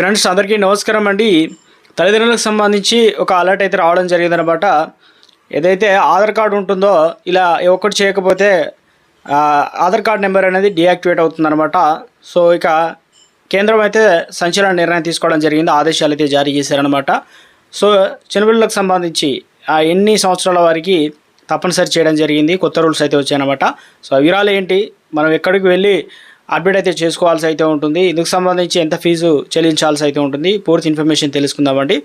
Friends అందరికీ నమస్కారం అండి. తల్లిదండ్రులకు సంబంధించి ఒక అలర్ట్ అయితే రావడం జరిగిందనమాట. ఏదైతే ఆధార్ కార్డు ఉంటుందో ఇలా ఒక్కటి చేయకపోతే ఆధార్ కార్డ్ నెంబర్ అనేది డియాక్టివేట్ అవుతుందన్నమాట సో ఇక కేంద్రం అయితే సంచలన నిర్ణయం తీసుకోవడం జరిగింది. ఆదేశాలు అయితే జారీ చేశారనమాట. సో చిన్నపిల్లలకు సంబంధించి ఆ ఎన్ని సంవత్సరాల వారికి తప్పనిసరి చేయడం జరిగింది కొత్త రూల్స్ అయితే వచ్చాయన్నమాట సో ఆ వివరాలు ఏంటి? మనం ఎక్కడికి వెళ్ళి అప్డేట్ అయితే చేసుకోవాల్సి అయితే ఉంటుంది. ఇందుకు సంబంధించి ఎంత ఫీజు చెల్లించాల్సి అయితే ఉంటుంది. పూర్తి ఇన్ఫర్మేషన్ తెలుసుకుందామండి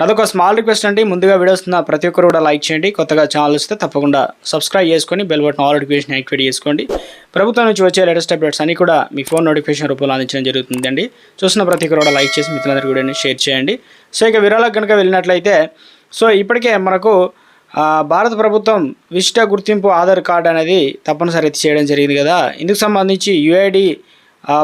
నాదొక స్మాల్ రిక్వెస్ట్ అండి. ముందుగా వీడియోస్ ఉన్న ప్రతి ఒక్కరు కూడా లైక్ చేయండి. కొత్తగా ఛానల్ వస్తే తప్పకుండా సబ్స్క్రైబ్ చేసుకొని bell button all notification activate చేసుకోండి. ప్రభుత్వం నుంచి వచ్చే లేటెస్ట్ అప్డేట్స్ అన్ని కూడా మీ ఫోన్ నోటిఫికేషన్ రూపంలో అందించడం జరుగుతుందండి. చూసిన ప్రతి ఒక్కరు కూడా లైక్ చేసి మిత్రులందరికీ కూడా షేర్ చేయండి. సో ఇక విరాళకు కనుక వెళ్ళినట్లయితే సో ఇప్పటికే మనకు భారత ప్రభుత్వం విశిష్ట గుర్తింపు ఆధార్ కార్డు అనేది తప్పనిసరి అయితే చేయడం జరిగింది కదా. ఇందుకు సంబంధించి యుఐడి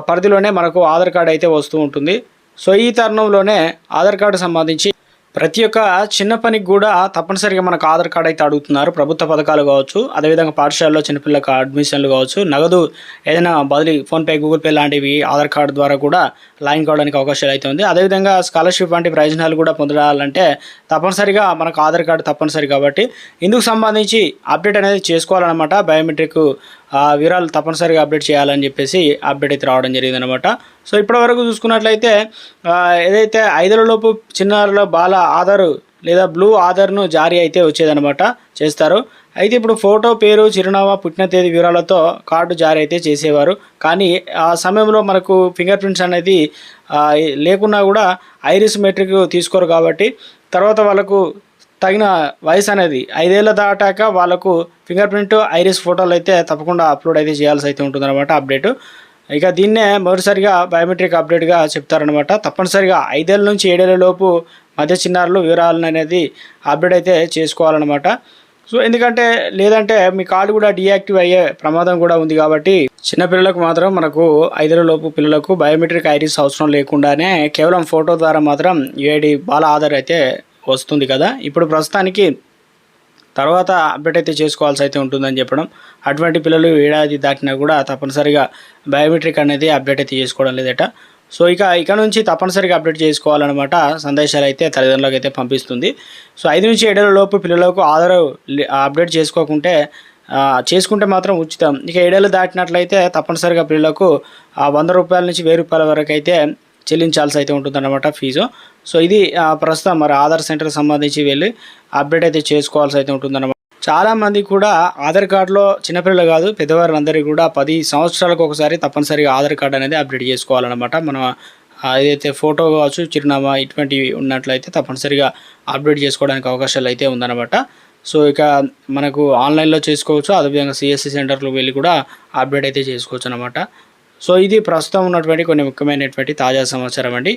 పరిధిలోనే మనకు ఆధార్ కార్డు అయితే వస్తూ ఉంటుంది. సో ఈ తరుణంలోనే ఆధార్ కార్డు సంబంధించి ప్రతి ఒక్క చిన్న పనికి కూడా తప్పనిసరిగా మనకు ఆధార్ కార్డు అయితే అడుగుతున్నారు. ప్రభుత్వ పథకాలు కావచ్చు అదేవిధంగా పాఠశాలలో చిన్నపిల్లలకు అడ్మిషన్లు కావచ్చు నగదు ఏదైనా బదిలీ ఫోన్పే గూగుల్ పే లాంటివి ఆధార్ కార్డు ద్వారా కూడా లాగిన్ కావడానికి అవకాశాలు అయితే ఉంది. అదేవిధంగా స్కాలర్షిప్ వంటి ప్రయోజనాలు కూడా పొందాలంటే తప్పనిసరిగా మనకు ఆధార్ కార్డు తప్పనిసరి కాబట్టి ఇందుకు సంబంధించి అప్డేట్ అనేది చేసుకోవాలన్నమాట. బయోమెట్రిక్ ఆ వివరాలు తప్పనిసరిగా అప్డేట్ చేయాలని చెప్పేసి అప్డేట్ అయితే రావడం జరిగింది అనమాట సో ఇప్పటివరకు చూసుకున్నట్లయితే ఏదైతే ఐదులలోపు చిన్నారుల బాల ఆధారు లేదా బ్లూ ఆధార్ను జారీ అయితే వచ్చేదనమాట చేస్తారు. అయితే ఇప్పుడు ఫోటో పేరు చిరునామా పుట్టిన తేదీ వివరాలతో కార్డు జారీ అయితే చేసేవారు. కానీ ఆ సమయంలో మనకు ఫింగర్ ప్రింట్స్ అనేది లేకున్నా కూడా ఐరిస్ మెట్రిక్ తీసుకోరు కాబట్టి తర్వాత వాళ్ళకు తగిన వయసు అనేది ఐదేళ్ళ దాటాక వాళ్ళకు ఫింగర్ ప్రింట్ ఐరిస్ ఫోటోలు అయితే తప్పకుండా అప్లోడ్ అయితే చేయాల్సి అయితే ఉంటుందన్నమాట అప్డేట్. ఇక దీన్నే మొదటిసారిగా బయోమెట్రిక్ అప్డేట్గా చెప్తారనమాట తప్పనిసరిగా ఐదేళ్ళ నుంచి ఏడేళ్ళ లోపు మధ్య చిన్నారులు వివరాలను అనేది అప్డేట్ అయితే చేసుకోవాలన్నమాట. సో ఎందుకంటే లేదంటే మీ కార్డు కూడా డియాక్టివ్ అయ్యే ప్రమాదం కూడా ఉంది కాబట్టి చిన్నపిల్లలకు మాత్రం మనకు ఐదేళ్ళ లోపు పిల్లలకు బయోమెట్రిక్ ఐరిస్ అవసరం లేకుండానే కేవలం ఫోటో ద్వారా మాత్రం యుఐడి బాల ఆధార్ అయితే వస్తుంది కదా. ఇప్పుడు ప్రస్తుతానికి తర్వాత అప్డేట్ అయితే చేసుకోవాల్సి అయితే ఉంటుందని చెప్పడం అటువంటి పిల్లలు ఏడాది దాటినా కూడా తప్పనిసరిగా బయోమెట్రిక్ అనేది అప్డేట్ అయితే చేసుకోవడం లేదట. సో ఇక ఇక నుంచి తప్పనిసరిగా అప్డేట్ చేసుకోవాలన్నమాట సందేశాలు అయితే తల్లిదండ్రులకు అయితే పంపిస్తుంది. సో ఐదు నుంచి ఏడేళ్ళ లోపు పిల్లలకు ఆధార్ అప్డేట్ చేసుకోకుంటే చేసుకుంటే మాత్రం ఉచితం. ఇక ఏడేళ్ళు దాటినట్లయితే తప్పనిసరిగా పిల్లలకు వంద రూపాయల నుంచి వెయ్యి రూపాయల వరకు అయితే చెల్లించాల్సి అయితే ఉంటుందన్నమాట ఫీజు. సో ఇది ప్రస్తుతం మరి ఆధార్ సెంటర్కి సంబంధించి వెళ్ళి అప్డేట్ అయితే చేసుకోవాల్సి అయితే ఉంటుందన్నమాట. చాలామంది కూడా ఆధార్ కార్డులో చిన్నపిల్లలు కాదు పెద్దవారందరికీ కూడా పది సంవత్సరాలకు ఒకసారి తప్పనిసరిగా ఆధార్ కార్డు అనేది అప్డేట్ చేసుకోవాలన్నమాట. మనం ఏదైతే ఫోటో కావచ్చు చిరునామా ఇటువంటివి ఉన్నట్లయితే తప్పనిసరిగా అప్డేట్ చేసుకోవడానికి అవకాశాలు అయితే ఉందన్నమాట. సో ఇక మనకు ఆన్లైన్లో చేసుకోవచ్చు అదేవిధంగా సిఎస్సి సెంటర్లో వెళ్ళి కూడా అప్డేట్ అయితే చేసుకోవచ్చు అనమాట సో ఇది ప్రస్తుతం ఉన్నటువంటి కొన్ని ముఖ్యమైనటువంటి తాజా సమాచారం అండి.